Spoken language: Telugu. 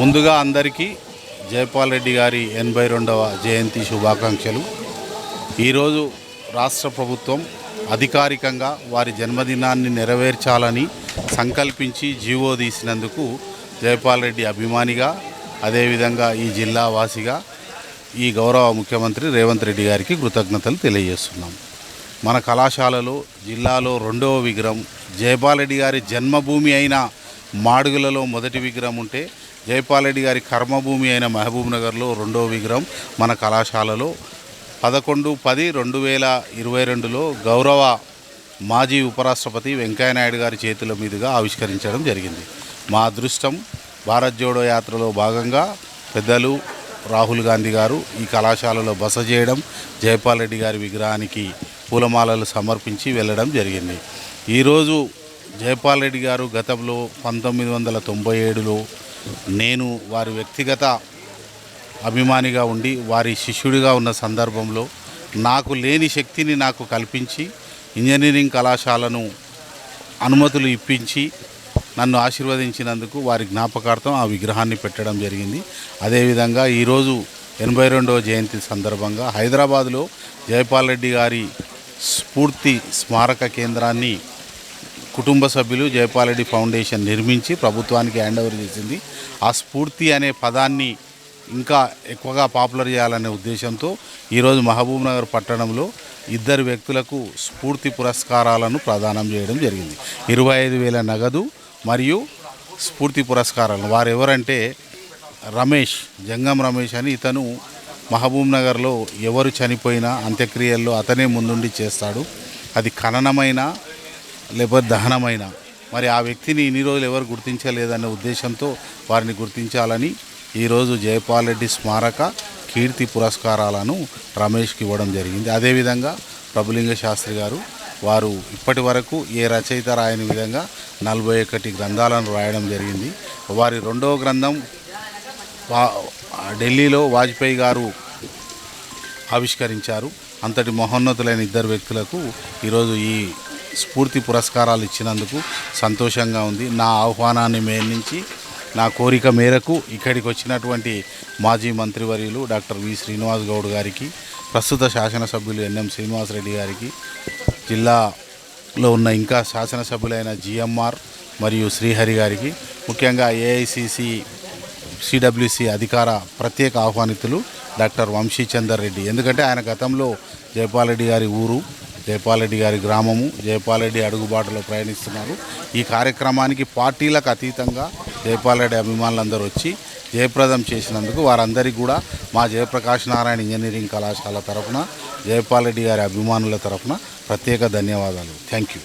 ముందుగా అందరికీ జయపాల్ రెడ్డి గారి ఎనభై రెండవ జయంతి శుభాకాంక్షలు. ఈరోజు రాష్ట్ర ప్రభుత్వం అధికారికంగా వారి జన్మదినాన్ని నెరవేర్చాలని సంకల్పించి జీవో తీసినందుకు జయపాల్ రెడ్డి అభిమానిగా అదేవిధంగా ఈ జిల్లా వాసిగా ఈ గౌరవ ముఖ్యమంత్రి రేవంత్ రెడ్డి గారికి కృతజ్ఞతలు తెలియజేస్తున్నాం. మన కళాశాలలో జిల్లాలో రెండవ విగ్రహం జయపాల్ రెడ్డి గారి జన్మభూమి అయిన మాడుగులలో మొదటి విగ్రహం ఉంటే జైపాల్ రెడ్డి గారి కర్మభూమి అయిన మహబూబ్ నగర్లో విగ్రహం మన కళాశాలలో పదకొండు పది రెండు వేల ఇరవై రెండులో గౌరవ మాజీ ఉపరాష్ట్రపతి వెంకయ్యనాయుడు గారి చేతుల మీదుగా ఆవిష్కరించడం జరిగింది. మా అదృష్టం భారత్ జోడో యాత్రలో భాగంగా పెద్దలు రాహుల్ గాంధీ గారు ఈ కళాశాలలో బస చేయడం జైపాల్ రెడ్డి గారి విగ్రహానికి పూలమాలలు సమర్పించి వెళ్ళడం జరిగింది. ఈరోజు జయపాల్ రెడ్డి గారు గతంలో పంతొమ్మిది వందల తొంభై ఏడులో నేను వారి వ్యక్తిగత అభిమానిగా ఉండి వారి శిష్యుడిగా ఉన్న సందర్భంలో నాకు లేని శక్తిని నాకు కల్పించి ఇంజనీరింగ్ కళాశాలను అనుమతులు ఇప్పించి నన్ను ఆశీర్వదించినందుకు వారి జ్ఞాపకార్థం ఆ విగ్రహాన్ని పెట్టడం జరిగింది. అదేవిధంగా ఈరోజు ఎనభై రెండవ జయంతి సందర్భంగా హైదరాబాదులో జయపాల్ రెడ్డి గారి స్ఫూర్తి స్మారక కేంద్రాన్ని కుటుంబ సభ్యులు జయపాలరెడ్డి ఫౌండేషన్ నిర్మించి ప్రభుత్వానికి హ్యాండ్ ఓవర్ చేసింది. ఆ స్ఫూర్తి అనే పదాన్ని ఇంకా ఎక్కువగా పాపులర్ చేయాలనే ఉద్దేశంతో ఈరోజు మహబూబ్ నగర్ పట్టణంలో ఇద్దరు వ్యక్తులకు స్ఫూర్తి పురస్కారాలను ప్రదానం చేయడం జరిగింది. ఇరవై ఐదు వేల నగదు మరియు స్ఫూర్తి పురస్కారాలను. వారు ఎవరంటే రమేష్ జంగం రమేష్ అని ఇతను మహబూబ్ నగర్లో ఎవరు చనిపోయినా అంత్యక్రియల్లో అతనే ముందుండి చేస్తాడు. అది ఖననమైన లేకపోతే దహనమైన. మరి ఆ వ్యక్తిని ఇన్ని రోజులు ఎవరు గుర్తించలేదనే ఉద్దేశంతో వారిని గుర్తించాలని ఈరోజు జయపాల్ రెడ్డి స్మారక కీర్తి పురస్కారాలను రమేష్కి ఇవ్వడం జరిగింది. అదేవిధంగా ప్రభులింగ శాస్త్రి గారు వారు ఇప్పటి వరకు ఏ రచయిత రాయని విధంగా నలభై ఒకటి గ్రంథాలను రాయడం జరిగింది. వారి రెండవ గ్రంథం వా- ఢిల్లీలో వాజ్పేయి గారు ఆవిష్కరించారు. అంతటి మహోన్నతులైన ఇద్దరు వ్యక్తులకు ఈరోజు ఈ స్ఫూర్తి పురస్కారాలు ఇచ్చినందుకు సంతోషంగా ఉంది. నా ఆహ్వానాన్ని మేన్నించి నా కోరిక మేరకు ఇక్కడికి వచ్చినటువంటి మాజీ మంత్రివర్యులు డాక్టర్ వి శ్రీనివాస్ గౌడ్ గారికి ప్రస్తుత శాసనసభ్యులు ఎన్ఎం శ్రీనివాసరెడ్డి గారికి జిల్లాలో ఉన్న ఇంకా శాసనసభ్యులైన జిఎంఆర్ మరియు శ్రీహరి గారికి ముఖ్యంగా ఏఐసిసి సిడబ్ల్యూసి అధికార ప్రత్యేక ఆహ్వానితులు డాక్టర్ వంశీచందర్ రెడ్డి. ఎందుకంటే ఆయన గతంలో జైపాల్ రెడ్డి గారి ఊరు జయపాలరెడ్డి గారి గ్రామము జయపాలరెడ్డి అడుగుబాటులో ప్రయాణిస్తున్నారు. ఈ కార్యక్రమానికి పార్టీలకు అతీతంగా జయపాలరెడ్డి అభిమానులందరూ వచ్చి జయప్రదం చేసినందుకు వారందరికీ కూడా మా జయప్రకాష్ నారాయణ ఇంజనీరింగ్ కళాశాల తరఫున జయపాలరెడ్డి గారి అభిమానుల తరఫున ప్రత్యేక ధన్యవాదాలు. Thank you